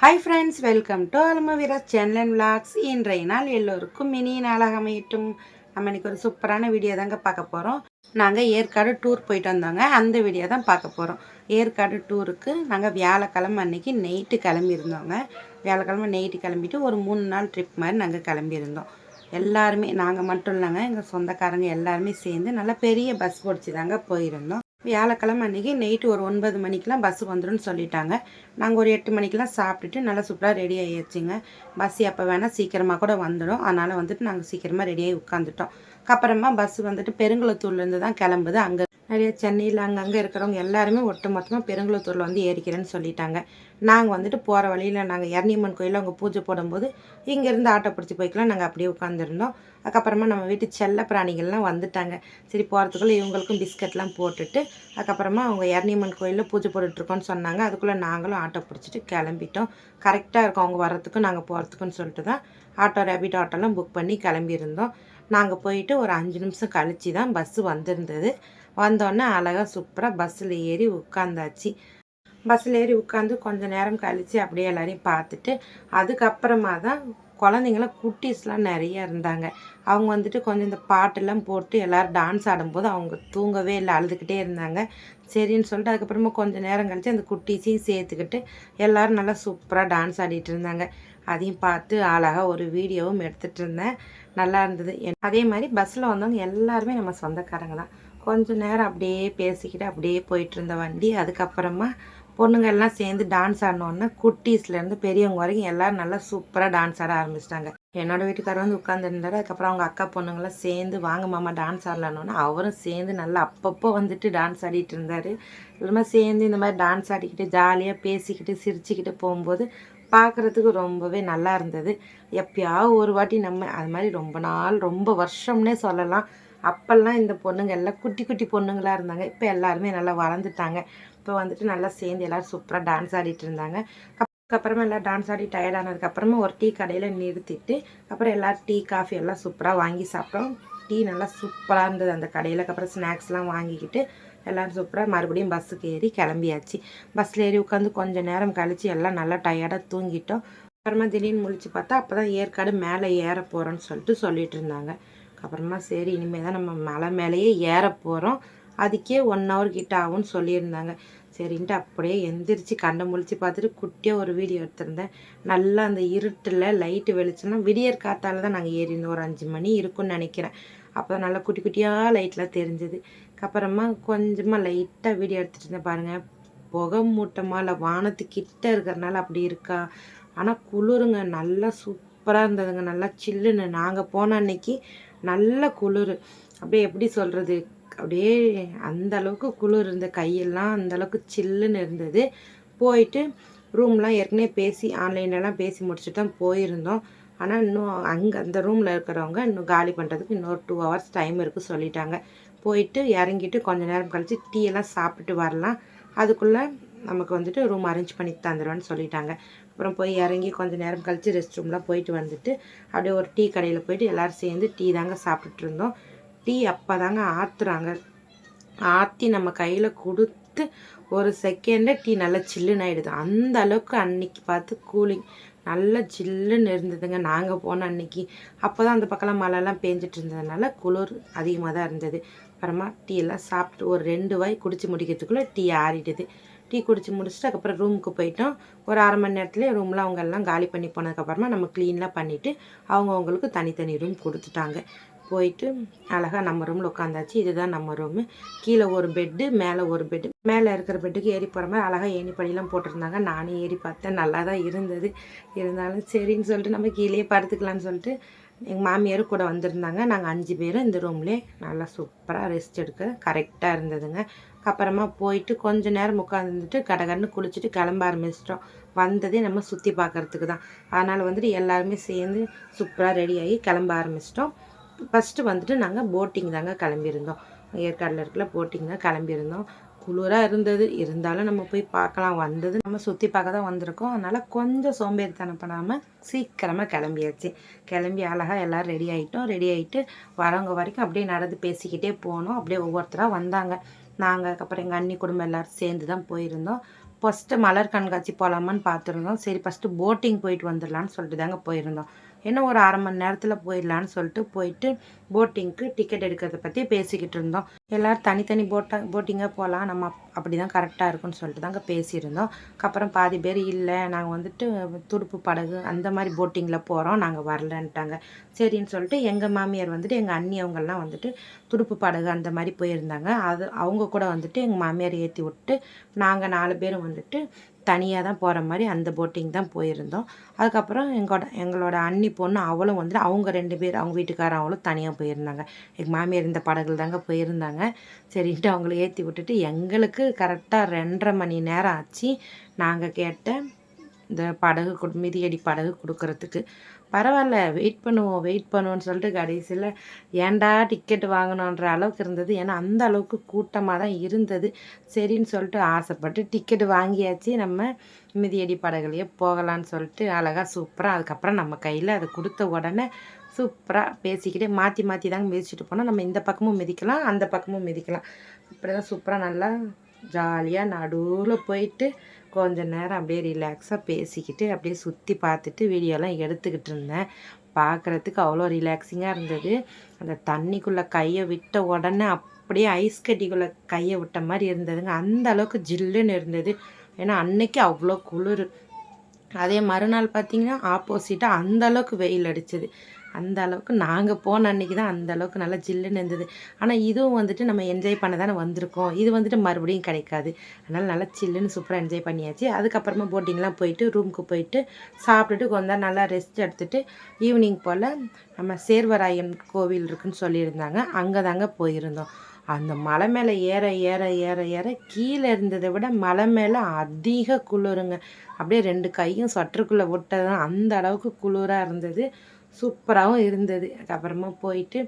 Hi friends welcome to Almaveera channel and vlogs இன்றைய நாள் எல்லோருக்கும் மினி நாளாக அமையட்டும். நம்ம இன்றைக்கி ஒரு சூப்பரான வீடியோ தாங்க பார்க்க போகிறோம் நாங்கள் ஏற்காடு டூர் போயிட்டு வந்தோங்க. அந்த வீடியோ தான் பார்க்க போகிறோம் ஏற்காடு டூருக்கு நாங்கள் வியாழக்கிழமை அன்னைக்கு நைட்டு கிளம்பியிருந்தோங்க. வியாழக்கிழமை நைட்டு கிளம்பிட்டு ஒரு மூணு நாள் ட்ரிப் மாதிரி நாங்கள் கிளம்பியிருந்தோம். எல்லாருமே நாங்கள் மட்டும் இல்லைங்க எங்கள் சொந்தக்காரங்க எல்லாருமே சேர்ந்து நல்லா பெரிய பஸ் பிடிச்சி தாங்க போயிருந்தோம். வியாழக்கிழமை அன்றைக்கி நைட்டு ஒரு ஒன்பது மணிக்கெலாம் பஸ் வந்துடும் சொல்லிட்டாங்க. நாங்கள் ஒரு எட்டு மணிக்கெலாம் சாப்பிட்டுட்டு நல்லா சூப்பராக ரெடி ஆகிடுச்சிங்க பஸ் எப்போ வேணால் சீக்கிரமாக கூட வந்துடும் அதனால் வந்துட்டு நாங்கள் சீக்கிரமாக ரெடியாகி உட்காந்துட்டோம் அப்புறமா பஸ் வந்துட்டு பெருங்குளத்தூர்லேருந்து தான் கிளம்புது. அங்கே நிறைய சென்னையில் அங்கங்கே இருக்கிறவங்க எல்லாருமே ஒட்டு மொத்தமாக பெருங்குளத்தூரில் வந்து ஏறிக்கிறேன்னு சொல்லிட்டாங்க. நாங்கள் வந்துட்டு போகிற வழியில் நாங்கள் எரணியம்மன் கோயிலில் அவங்க பூஜை போடும்போது இங்கேருந்து ஆட்டோ பிடிச்சி போய்க்கலாம். நாங்கள் அப்படியே உட்காந்துருந்தோம் அதுக்கப்புறமா நம்ம வீட்டு செல்ல பிராணிகள்லாம் வந்துட்டாங்க. சரி போகிறதுக்குள்ளே இவங்களுக்கும் பிஸ்கட்லாம் போட்டுட்டு அதுக்கப்புறமா அவங்க எரணியம்மன் கோயிலில் பூஜை போட்டுட்ருக்கோன்னு சொன்னாங்க. அதுக்குள்ளே நாங்களும் ஆட்டோ பிடிச்சிட்டு கிளம்பிட்டோம். கரெக்டாக இருக்கும். அவங்க வர்றதுக்கும் நாங்கள் போகிறதுக்குன்னு சொல்லிட்டு தான் ஆட்டோ ரேபிட் ஆட்டோலாம் புக் பண்ணி கிளம்பியிருந்தோம். நாங்கள் போயிட்டு ஒரு அஞ்சு நிமிஷம் கழித்து தான் பஸ்ஸு வந்திருந்தது. வந்தோடனே அழகாக சூப்பராக பஸ்ஸில் ஏறி உட்காந்தாச்சு பஸ்ஸில் ஏறி உட்காந்து கொஞ்சம் நேரம் கழித்து அப்படியே எல்லாரையும் பார்த்துட்டு அதுக்கப்புறமா தான் குழந்தைங்களாம் குட்டீஸ்லாம் நிறைய இருந்தாங்க. அவங்க வந்துட்டு கொஞ்சம் இந்த பாட்டெல்லாம் போட்டு எல்லோரும் டான்ஸ் ஆடும்போது அவங்க தூங்கவே இல்லை அழுதுகிட்டே இருந்தாங்க. சரின்னு சொல்லிட்டு அதுக்கப்புறமா கொஞ்சம் நேரம் கழித்து அந்த குட்டீஸையும் சேர்த்துக்கிட்டு எல்லோரும் நல்லா சூப்பராக டான்ஸ் ஆடிட்டு இருந்தாங்க. அதையும் பார்த்து அழகாக ஒரு வீடியோவும் எடுத்துகிட்டு இருந்தேன். நல்லா இருந்தது. அதே மாதிரி பஸ்ஸில் வந்தவங்க எல்லாருமே நம்ம சொந்தக்காரங்க தான். கொஞ்ச நேரம் அப்படியே பேசிக்கிட்டு அப்படியே போயிட்டு இருந்த வண்டி. அதுக்கப்புறமா பொண்ணுங்க எல்லாம் சேர்ந்து டான்ஸ் ஆடினோன்னா குட்டீஸ்லேருந்து பெரியவங்க வரைக்கும் எல்லோரும் நல்லா சூப்பராக டான்ஸ் ஆட ஆரம்பிச்சிட்டாங்க. என்னோட வீட்டுக்காரர் வந்து உட்காந்துருந்தாரு அதுக்கப்புறம் அவங்க அக்கா பொண்ணுங்களாம் சேர்ந்து வாங்க மாமா டான்ஸ் ஆடலான்னு அவரும் சேர்ந்து நல்லா அப்பப்போ வந்துட்டு டான்ஸ் ஆடிட்டு இருந்தார். இல்லைமா சேர்ந்து இந்த மாதிரி டான்ஸ் ஆடிக்கிட்டு ஜாலியாக பேசிக்கிட்டு சிரிச்சுக்கிட்டு போகும்போது பார்க்குறதுக்கு ரொம்பவே நல்லா இருந்தது. எப்பயாவது ஒரு வாட்டி நம்ம அது மாதிரி ரொம்ப நாள் ரொம்ப வருஷம்னே சொல்லலாம். அப்போல்லாம் இந்த பொண்ணுங்க எல்லாம் குட்டி குட்டி பொண்ணுங்களாக இருந்தாங்க. இப்போ எல்லாருமே நல்லா வளர்ந்துட்டாங்க. இப்போ வந்துட்டு நல்லா சேர்ந்து எல்லோரும் சூப்பராக டான்ஸ் ஆடிட்டு இருந்தாங்க. அதுக்கப்புறமா எல்லாம் டான்ஸ் ஆடி டயர்டானதுக்கப்புறமா ஒரு டீ கடையில் நிறுத்திட்டு அப்புறம் எல்லோரும் டீ காஃபி எல்லாம் சூப்பராக வாங்கி சாப்பிட்டோம். டீ நல்லா சூப்பராக இருந்தது அந்த கடையில். அப்புறம் ஸ்நாக்ஸ்லாம் வாங்கிக்கிட்டு எல்லோரும் சூப்பராக மறுபடியும் பஸ்ஸுக்கு ஏறி கிளம்பியாச்சு. பஸ்ஸில் ஏறி உட்காந்து கொஞ்சம் நேரம் கழித்து எல்லாம் நல்லா டயர்டாக தூங்கிட்டோம். அப்புறமா திடீர்னு முழிச்சு பார்த்தா அப்போ தான் ஏற்காடு மேலே ஏற போகிறோன்னு சொல்லிட்டு சொல்லிட்டு இருந்தாங்க. அப்புறமா சரி இனிமேல் தான் நம்ம மலை மேலேயே ஏற போகிறோம் அதுக்கே ஒன் ஹவர் கிட்ட ஆகும்னு சொல்லியிருந்தாங்க. சரின்ட்டு அப்படியே எந்திரிச்சு கண்டை முழிச்சு பார்த்துட்டு குட்டியாக ஒரு வீடியோ எடுத்திருந்தேன். நல்லா அந்த இருட்டில் லைட்டு வெளிச்சம்னா விடியற் காத்தால தான் நாங்கள் ஏறியிருந்தோம். ஒரு அஞ்சு மணி இருக்கும்னு நினைக்கிறேன். அப்போ தான் நல்லா குட்டி குட்டியாக லைட்லாம் தெரிஞ்சது. அப்புறமா கொஞ்சமாக லைட்டாக வீடியோ எடுத்துகிட்டு இருந்தேன் பாருங்கள் புகை மூட்டமாக இல்லை வானத்துக்கிட்ட இருக்கிறனால அப்படி இருக்கா? ஆனால் குளிருங்க நல்லா சூப்பராக இருந்ததுங்க. நல்லா சில்லுன்னு நாங்கள் போன அன்னைக்கு நல்ல குளிர். அப்படியே எப்படி சொல்கிறது அப்படியே அந்த அளவுக்கு குளிர் இருந்த கையெல்லாம் அந்த அளவுக்கு சில்லுன்னு இருந்தது. போயிட்டு ரூம்லாம் ஏற்கனவே பேசி ஆன்லைன்லலாம் பேசி முடிச்சுட்டு தான் போயிருந்தோம். ஆனால் இன்னும் அங்கே அந்த ரூமில் இருக்கிறவங்க இன்னும் காலி பண்ணுறதுக்கு இன்னொரு டூ ஹவர்ஸ் டைம் இருக்குது சொல்லிட்டாங்க. போயிட்டு இறங்கிட்டு கொஞ்சம் நேரம் கழித்து டீ எல்லாம் சாப்பிட்டு வரலாம். அதுக்குள்ளே நமக்கு வந்துட்டு ரூம் அரேஞ்ச் பண்ணி தந்துடுவேன்னு சொல்லிட்டாங்க. அப்புறம் போய் இறங்கி கொஞ்சம் நேரம் கழித்து ரெஸ்ட் ரூம்லாம் போயிட்டு வந்துட்டு அப்படியே ஒரு டீ கடையில் போயிட்டு எல்லோரும் சேர்ந்து டீ தாங்க சாப்பிட்டுட்டு இருந்தோம். டீ அப்போ தாங்க ஆற்றுறாங்க ஆற்றி நம்ம கையில் கொடுத்து ஒரு செகண்டில் டீ நல்லா சில்லுன்னு ஆகிடுது அந்த அளவுக்கு அன்னைக்கு பார்த்து கூலிங் நல்லா ஜில்லுன்னு இருந்ததுங்க. நாங்கள் போன அன்னைக்கு. அப்போ தான் அந்த பக்கம்லாம் மழைலாம் பேஞ்சிட்டு இருந்ததுனால குளிர் அதிகமாக தான் இருந்தது. அப்புறமா டீ எல்லாம் சாப்பிட்டு ஒரு ரெண்டு வாய் குடிச்சு முடிக்கிறதுக்குள்ளே டீ ஆறிடுது. டீ குடித்து முடிச்சுட்டு அதுக்கப்புறம் ரூமுக்கு போயிட்டோம். ஒரு அரை மணி நேரத்துலேயே ரூமில் அவங்க எல்லாம் காலி பண்ணி போனதுக்கப்புறமா நம்ம க்ளீன்லாம் பண்ணிவிட்டு அவங்கவுங்களுக்கு தனித்தனி ரூம் கொடுத்துட்டாங்க. போயிட்டு அழகாக நம்ம ரூமில் உட்காந்தாச்சு. இதுதான் நம்ம ரூமு கீழே ஒரு பெட்டு மேலே ஒரு பெட்டு மேலே இருக்கிற பெட்டுக்கு ஏறி போகிற மாதிரி அழகாக ஏணி படியெல்லாம் போட்டிருந்தாங்க. நானே ஏறி பார்த்தேன். நல்லா தான் இருந்தது. இருந்தாலும் சரின்னு சொல்லிட்டு நம்ம கீழே படுத்துக்கலான்னு சொல்லிட்டு எங்கள் மாமியாரும் கூட வந்திருந்தாங்க. நாங்கள் அஞ்சு பேரும் இந்த ரூம்லேயே நல்லா சூப்பராக ரெஸ்ட் எடுக்க கரெக்டாக இருந்ததுங்க. அப்புறமா போயிட்டு கொஞ்சம் நேரம் உட்காந்துட்டு கடகடன்னு குளிச்சுட்டு கிளம்ப ஆரம்பிச்சிட்டோம். வந்ததே நம்ம சுற்றி பார்க்குறதுக்கு தான். அதனால் வந்துட்டு எல்லாருமே சேர்ந்து சூப்பராக ரெடியாகி கிளம்ப ஆரம்பிச்சிட்டோம். ஃபஸ்ட்டு வந்துட்டு நாங்கள் போட்டிங் தாங்க கிளம்பியிருந்தோம். ஏற்காடில் இருக்கிற போட்டிங் தான் கிளம்பியிருந்தோம். குளிராக இருந்தது. இருந்தாலும் நம்ம போய் பார்க்கலாம். வந்தது நம்ம சுற்றி பார்க்க தான் வந்திருக்கோம். அதனால் கொஞ்சம் சோம்பேறித்தனம் பண்ணாமல் சீக்கிரமாக கிளம்பியாச்சு. கிளம்பி அழகாக எல்லோரும் ரெடி ஆகிட்டோம் ரெடி ஆகிட்டு வரவங்க வரைக்கும் அப்படியே நடந்து பேசிக்கிட்டே போனோம். அப்படியே ஒவ்வொருத்தராக வந்தாங்க. நாங்கள் அதுக்கப்புறம் எங்கள் அண்ணி குடும்பம் எல்லோரும் சேர்ந்து தான் போயிருந்தோம். ஃபஸ்ட்டு மலர் கண்காட்சி போகலாமான்னு பார்த்துருந்தோம். சரி ஃபஸ்ட்டு போட்டிங் போயிட்டு வந்துடலான்னு சொல்லிட்டு தாங்க போயிருந்தோம். என்ன ஒரு அரை மணி நேரத்தில் போயிடலான்னு சொல்லிட்டு போயிட்டு போட்டிங்க்கு டிக்கெட் எடுக்கிறத பற்றி பேசிக்கிட்டு இருந்தோம். எல்லோரும் தனித்தனி போட்டா போட்டிங்காக போகலாம் நம்ம அப்படி தான் கரெக்டாக இருக்கும்னு சொல்லிட்டு தாங்க பேசியிருந்தோம். அப்புறம் பாதி பேர் இல்லை நாங்கள் வந்துட்டு துடுப்பு படகு அந்த மாதிரி போட்டிங்கில் போகிறோம் நாங்கள் வரலன்ட்டாங்க. சரின்னு சொல்லிட்டு எங்கள் மாமியார் வந்துட்டு எங்கள் அண்ணி அவங்கெல்லாம் வந்துட்டு துடுப்பு படகு அந்த மாதிரி போயிருந்தாங்க. அது அவங்க கூட வந்துட்டு எங்கள் மாமியார் ஏற்றி விட்டு நாங்கள் நாலு பேரும் வந்துட்டு தனியாக தான் போகிற மாதிரி அந்த போட்டிங் தான் போயிருந்தோம். அதுக்கப்புறம் எங்களோட எங்களோட அண்ணி பொண்ணு அவளும் வந்துட்டு அவங்க ரெண்டு பேர் அவங்க வீட்டுக்காரன் அவளும் தனியாக போயிருந்தாங்க. எங்கள் மாமியார் இந்த படகுல தாங்க போயிருந்தாங்க. சரின்ட்டு அவங்கள ஏற்றி விட்டுட்டு எங்களுக்கு கரெக்டாக ரெண்டரை மணி நேரம் ஆச்சு. நாங்கள் கேட்ட இந்த படகு கொடு மிதியடி படகு கொடுக்கறதுக்கு. பரவாயில்ல வெயிட் பண்ணுவோம் வெயிட் பண்ணுவோம்னு சொல்லிட்டு கடைசியில் ஏன்டா டிக்கெட் வாங்கணுன்ற அளவுக்கு இருந்தது. ஏன்னா அந்த அளவுக்கு கூட்டமாக தான் இருந்தது. சரின்னு சொல்லிட்டு ஆசைப்பட்டு டிக்கெட் வாங்கியாச்சு. நம்ம மிதியடி படகுலையே போகலான்னு சொல்லிட்டு அழகாக சூப்பராக அதுக்கப்புறம் நம்ம கையில் அதை கொடுத்த உடனே சூப்பராக பேசிக்கிட்டே மாற்றி மாற்றி தாங்க மிதிச்சுட்டு போனால் நம்ம இந்த பக்கமும் மிதிக்கலாம் அந்த பக்கமும் மிதிக்கலாம். இப்படி தான் சூப்பராக நல்லா ஜாலியாக நடுவில் போயிட்டு கொஞ்ச நேரம் அப்படியே ரிலாக்ஸாக பேசிக்கிட்டு அப்படியே சுற்றி பார்த்துட்டு வீடியோலாம் எடுத்துக்கிட்டு இருந்தேன். பார்க்குறதுக்கு அவ்வளோ ரிலாக்ஸிங்காக இருந்தது. அந்த தண்ணிக்குள்ளே கையை விட்ட உடனே அப்படியே ஐஸ் கட்டிக்குள்ளே கையை விட்ட மாதிரி இருந்ததுங்க. அந்த அளவுக்கு ஜில்லுன்னு இருந்தது. ஏன்னா அன்னைக்கு அவ்வளோ குளிர். அதே மறுநாள் பார்த்திங்கன்னா ஆப்போசிட்டாக அந்த அளவுக்கு வெயில் அடிச்சது. அந்த அளவுக்கு நாங்கள் போன அன்னைக்கு தான் அந்த அளவுக்கு நல்லா ஜில்லுன்னு இருந்தது. ஆனால் இதுவும் வந்துட்டு நம்ம என்ஜாய் பண்ண தானே வந்திருக்கோம். இது வந்துட்டு மறுபடியும் கிடைக்காது. அதனால் நல்லா சில்லுன்னு சூப்பராக என்ஜாய் பண்ணியாச்சு. அதுக்கப்புறமா போட்டிங்லாம் போயிட்டு ரூமுக்கு போயிட்டு சாப்பிட்டுட்டு கொஞ்ச நேரம் நல்லா ரெஸ்ட் எடுத்துட்டு ஈவினிங் போல் நம்ம சேர்வராயன் கோவில் இருக்குன்னு சொல்லியிருந்தாங்க. அங்கே தாங்க போயிருந்தோம். அந்த மலை மேலே ஏற ஏற ஏற ஏற கீழே இருந்ததை விட மலை மேலே அதிக குளிருங்க. அப்படியே ரெண்டு கையும் சொட்டருக்குள்ளே விட்டதான் அந்த அளவுக்கு குளிராக இருந்தது. சூப்பராகவும் இருந்தது. அதுக்கப்புறமா போயிட்டு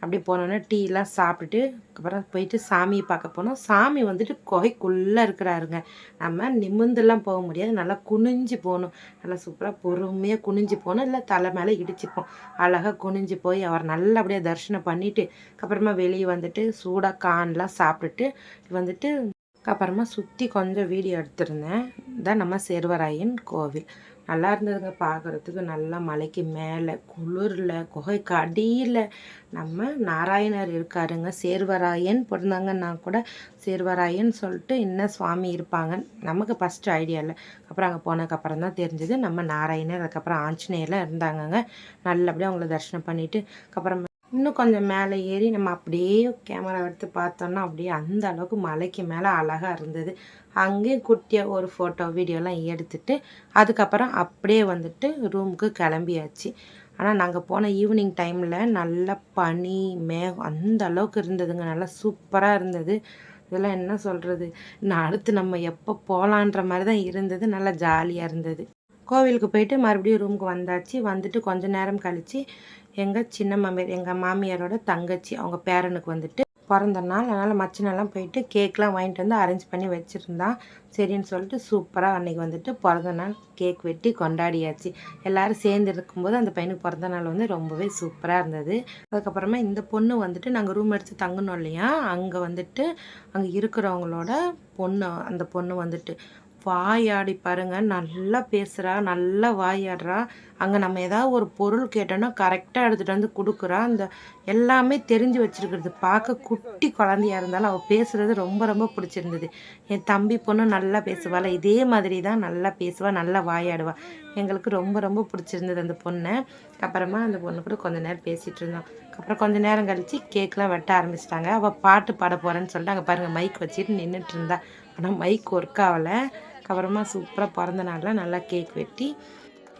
அப்படியே போனோன்னா டீலாம் சாப்பிட்டுட்டு அப்புறம் போயிட்டு சாமியை பார்க்க போனோம். சாமி வந்துட்டு குகைக்குள்ளே இருக்கிறாருங்க. நம்ம நிமிர்ந்துலாம் போக முடியாது. நல்லா குனிஞ்சு போகணும். நல்லா சூப்பராக பொறுமையாக குனிஞ்சு போகணும். இல்லை தலை மேலே இடிச்சுப்போம். அழகாக குனிஞ்சு போய் அவர் நல்லபடியாக தரிசனம் பண்ணிவிட்டு அப்புறமா வெளியே வந்துட்டு சூடாக கான்லாம் சாப்பிட்டுட்டு வந்துட்டு அப்புறமா சுற்றி கொஞ்சம் வீடியோ எடுத்திருந்தேன். இதான் நம்ம சேர்வராயன் கோவில். நல்லா இருந்ததுங்க பார்க்குறதுக்கு நல்லா மலைக்கு மேலே குளிரில் குகைக்கு அடியில். நம்ம நாராயணர் இருக்காருங்க. சேர்வராயன் பிறந்தாங்கன்னா கூட சேர்வராயன் சொல்லிட்டு இன்னும் சுவாமி இருப்பாங்க. நமக்கு ஃபஸ்ட்டு ஐடியா இல்லை. அப்புறம் அங்கே போனதுக்கப்புறம் தான் தெரிஞ்சது. நம்ம நாராயணர் அதுக்கப்புறம் ஆஞ்சநேயர்லாம் இருந்தாங்கங்க. நல்லபடியாக அவங்கள தரிசனம் பண்ணிவிட்டு அப்புறம் இன்னும் கொஞ்சம் மேலே ஏறி நம்ம அப்படியே கேமரா எடுத்து பார்த்தோம்னா அப்படியே அந்த அளவுக்கு மலைக்கு மேலே அழகாக இருந்தது. அங்கேயும் குட்டியாக ஒரு ஃபோட்டோ வீடியோலாம் எடுத்துட்டு அதுக்கப்புறம் அப்படியே வந்துட்டு ரூமுக்கு கிளம்பியாச்சு. ஆனால் நாங்கள் போன ஈவினிங் டைமில் நல்ல பனி மேகம் அந்த அளவுக்கு இருந்ததுங்க. நல்லா சூப்பராக இருந்தது. இதெல்லாம் என்ன சொல்கிறது நான் அடுத்து நம்ம எப்போ போகலான்ற மாதிரி தான் இருந்தது. நல்லா ஜாலியாக இருந்தது. கோவிலுக்கு போயிட்டு மறுபடியும் ரூமுக்கு வந்தாச்சு. வந்துட்டு கொஞ்ச நேரம் கழித்து எங்கள் சின்ன மாமியார் எங்கள் மாமியாரோட தங்கச்சி அவங்க பேரனுக்கு வந்துட்டு பிறந்த நாள் அதனால் மச்சனெல்லாம் போயிட்டு கேக்லாம் வாங்கிட்டு வந்து அரேஞ்ச் பண்ணி வச்சுருந்தான் சரின்னு சொல்லிட்டு சூப்பராக அன்றைக்கி வந்துட்டு பிறந்த நாள் கேக் வெட்டி கொண்டாடியாச்சு. எல்லோரும் சேர்ந்து இருக்கும்போது அந்த பையனுக்கு பிறந்த நாள் வந்து ரொம்பவே சூப்பராக இருந்தது. அதுக்கப்புறமா இந்த பொண்ணு வந்துட்டு நாங்கள் ரூம் எடுத்து தங்கணும் இல்லையா அங்கே வந்துட்டு அங்கே இருக்கிறவங்களோட பொண்ணு அந்த பொண்ணு வந்துட்டு வாயாடி பாருங்கள் நல்லா பேசுகிறா நல்லா வாயாடுறா. அங்கே நம்ம ஏதாவது ஒரு பொருள் கேட்டோன்னா கரெக்டாக எடுத்துகிட்டு வந்து கொடுக்குறா. அந்த எல்லாமே தெரிஞ்சு வச்சுருக்கிறது. பார்க்க குட்டி குழந்தையா இருந்தாலும் அவள் பேசுகிறது ரொம்ப ரொம்ப பிடிச்சிருந்தது. என் தம்பி பொண்ணு நல்லா பேசுவாள். இதே மாதிரி தான் நல்லா பேசுவாள் நல்லா வாயாடுவாள் எங்களுக்கு ரொம்ப ரொம்ப பிடிச்சிருந்தது அந்த பொண்ணை. அப்புறமா அந்த பொண்ணு கூட கொஞ்ச நேரம் பேசிகிட்டு இருந்தோம். அப்புறம் கொஞ்ச நேரம் கழித்து கேக்லாம் வெட்ட ஆரம்பிச்சிட்டாங்க. அவள் பாட்டு பாட போகிறேன்னு சொல்லிட்டு அங்கே பாருங்கள் மைக் வச்சுட்டு நின்றுட்டு இருந்தா. ஆனால் மைக் ஒர்க் ஆகலை. அப்புறமா சூப்பராக பிறந்த நாளில் நல்லா கேக் வெட்டி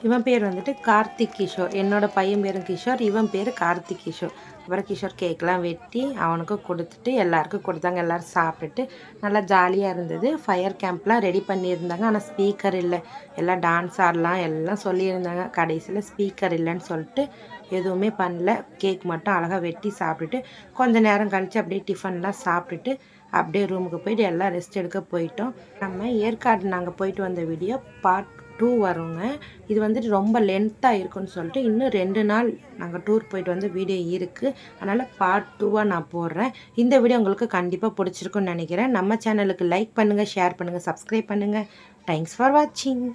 இவன் பேர் வந்துட்டு கார்த்திக் கிஷோர். என்னோட பையன் பேரும் கிஷோர் இவன் பேர் கார்த்திக் கிஷோர். அப்புறம் கிஷோர் கேக்லாம் வெட்டி அவனுக்கும் கொடுத்துட்டு எல்லாருக்கும் கொடுத்தாங்க. எல்லோரும் சாப்பிட்டுட்டு நல்லா ஜாலியாக இருந்தது. ஃபயர் கேம்ப்லாம் ரெடி பண்ணியிருந்தாங்க. ஆனால் ஸ்பீக்கர் இல்லை. எல்லாம் டான்ஸ் ஆடலாம் எல்லாம் சொல்லியிருந்தாங்க. கடைசியில் ஸ்பீக்கர் இல்லைன்னு சொல்லிட்டு எதுவுமே பண்ணல. கேக் மட்டும் அழகாக வெட்டி சாப்பிட்டுட்டு கொஞ்ச நேரம் கழித்து அப்படியே டிஃபன்லாம் சாப்பிட்டுட்டு அப்படியே ரூமுக்கு போயிட்டு எல்லாம் ரெஸ்ட் எடுக்க போயிட்டோம். நம்ம ஏற்காடு நாங்கள் போயிட்டு வந்த வீடியோ பார்ட் டூ வருங்க. இது வந்துட்டு ரொம்ப லென்த்தாக இருக்குன்னு சொல்லிட்டு இன்னும் ரெண்டு நாள் நாங்கள் டூர் போயிட்டு வந்து வீடியோ இருக்குது அதனால் பார்ட் டூவாக நான் போடுறேன். இந்த வீடியோ உங்களுக்கு கண்டிப்பாக பிடிச்சிருக்குன்னு நினைக்கிறேன். நம்ம சேனலுக்கு லைக் பண்ணுங்கள் ஷேர் பண்ணுங்கள் சப்ஸ்கிரைப் பண்ணுங்கள் தேங்க்ஸ் ஃபார் வாட்சிங்